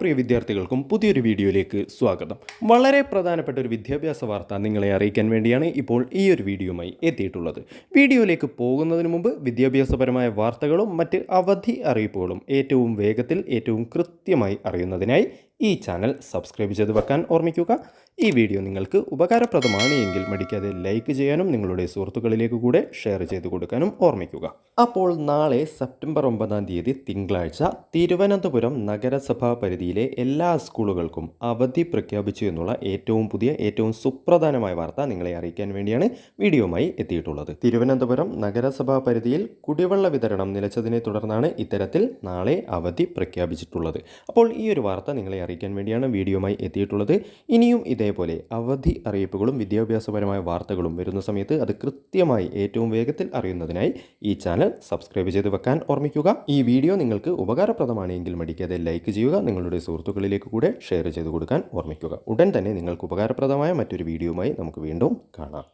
പ്രിയ വിദ്യാർത്ഥികൾക്കും പുതിയൊരു വീഡിയോയിലേക്ക് സ്വാഗതം. വളരെ പ്രധാനപ്പെട്ട ഒരു വിദ്യാഭ്യാസ വാർത്ത നിങ്ങളെ അറിയിക്കാൻ വേണ്ടിയാണ് ഇപ്പോൾ ഈ ഒരു വീഡിയോയുമായി എത്തിയിട്ടുള്ളത്. വീഡിയോയിലേക്ക് പോകുന്നതിന് മുമ്പ് വിദ്യാഭ്യാസപരമായ വാർത്തകളും മറ്റ് അവധി അറിയിപ്പുകളും ഏറ്റവും വേഗത്തിൽ ഏറ്റവും കൃത്യമായി അറിയുന്നതിനായി ഈ ചാനൽ സബ്സ്ക്രൈബ് ചെയ്ത് വെക്കാൻ ഓർമ്മിക്കുക. ഈ വീഡിയോ നിങ്ങൾക്ക് ഉപകാരപ്രദമാണ് എങ്കിൽ മടിക്കാതെ ലൈക്ക് ചെയ്യാനും നിങ്ങളുടെ സുഹൃത്തുക്കളിലേക്ക് കൂടെ ഷെയർ ചെയ്ത് കൊടുക്കാനും ഓർമ്മിക്കുക. അപ്പോൾ നാളെ സെപ്റ്റംബർ ഒമ്പതാം തീയതി തിങ്കളാഴ്ച തിരുവനന്തപുരം നഗരസഭാ പരിധിയിലെ എല്ലാ സ്കൂളുകൾക്കും അവധി പ്രഖ്യാപിച്ചു എന്നുള്ള ഏറ്റവും പുതിയ ഏറ്റവും സുപ്രധാനമായ വാർത്ത നിങ്ങളെ അറിയിക്കാൻ വേണ്ടിയാണ് വീഡിയോമായി എത്തിയിട്ടുള്ളത്. തിരുവനന്തപുരം നഗരസഭാ പരിധിയിൽ കുടിവെള്ള വിതരണം നിലച്ചതിനെ തുടർന്നാണ് ഇത്തരത്തിൽ നാളെ അവധി പ്രഖ്യാപിച്ചിട്ടുള്ളത്. അപ്പോൾ ഈ ഒരു വാർത്ത നിങ്ങളെ അറിയിക്കാൻ വേണ്ടിയാണ് വീഡിയോയുമായി എത്തിയിട്ടുള്ളത്. ഇനിയും ഇതേപോലെ അവധി അറിയിപ്പുകളും വിദ്യാഭ്യാസപരമായ വാർത്തകളും വരുന്ന സമയത്ത് അത് കൃത്യമായി ഏറ്റവും വേഗത്തിൽ അറിയുന്നതിനായി ഈ ചാനൽ സബ്സ്ക്രൈബ് ചെയ്ത് വെക്കാൻ ഓർമ്മിക്കുക. ഈ വീഡിയോ നിങ്ങൾക്ക് ഉപകാരപ്രദമാണെങ്കിൽ മടിക്കാതെ ലൈക്ക് ചെയ്യുക നിങ്ങളുടെ സുഹൃത്തുക്കളിലേക്ക് കൂടെ ഷെയർ ചെയ്ത് കൊടുക്കാൻ ഓർമ്മിക്കുക. ഉടൻ തന്നെ നിങ്ങൾക്ക് ഉപകാരപ്രദമായ മറ്റൊരു വീഡിയോയുമായി നമുക്ക് വീണ്ടും കാണാം.